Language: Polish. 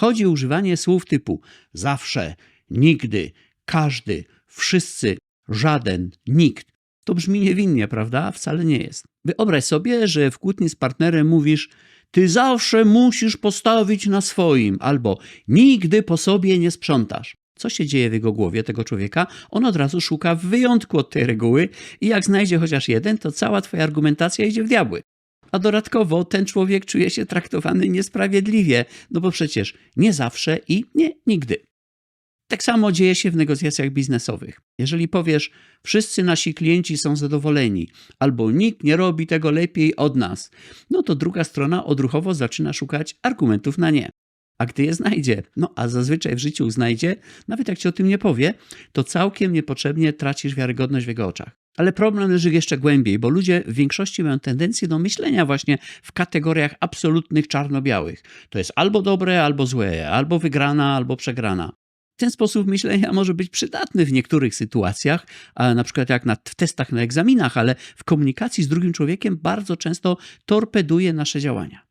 Chodzi o używanie słów typu zawsze, nigdy, każdy, wszyscy, żaden, nikt. To brzmi niewinnie, prawda? Wcale nie jest. Wyobraź sobie, że w kłótni z partnerem mówisz ty zawsze musisz postawić na swoim, albo nigdy po sobie nie sprzątasz. Co się dzieje w jego głowie, tego człowieka? On od razu szuka wyjątku od tej reguły i jak znajdzie chociaż jeden, to cała twoja argumentacja idzie w diabły. A dodatkowo ten człowiek czuje się traktowany niesprawiedliwie, no bo przecież nie zawsze i nie nigdy. Tak samo dzieje się w negocjacjach biznesowych. Jeżeli powiesz, wszyscy nasi klienci są zadowoleni, albo nikt nie robi tego lepiej od nas, no to druga strona odruchowo zaczyna szukać argumentów na nie. A gdy je znajdzie, no a zazwyczaj w życiu znajdzie, nawet jak ci o tym nie powie, to całkiem niepotrzebnie tracisz wiarygodność w jego oczach. Ale problem leży jeszcze głębiej, bo ludzie w większości mają tendencję do myślenia właśnie w kategoriach absolutnych czarno-białych. To jest albo dobre, albo złe, albo wygrana, albo przegrana. Ten sposób myślenia może być przydatny w niektórych sytuacjach, na przykład jak na, w testach na egzaminach, ale w komunikacji z drugim człowiekiem bardzo często torpeduje nasze działania.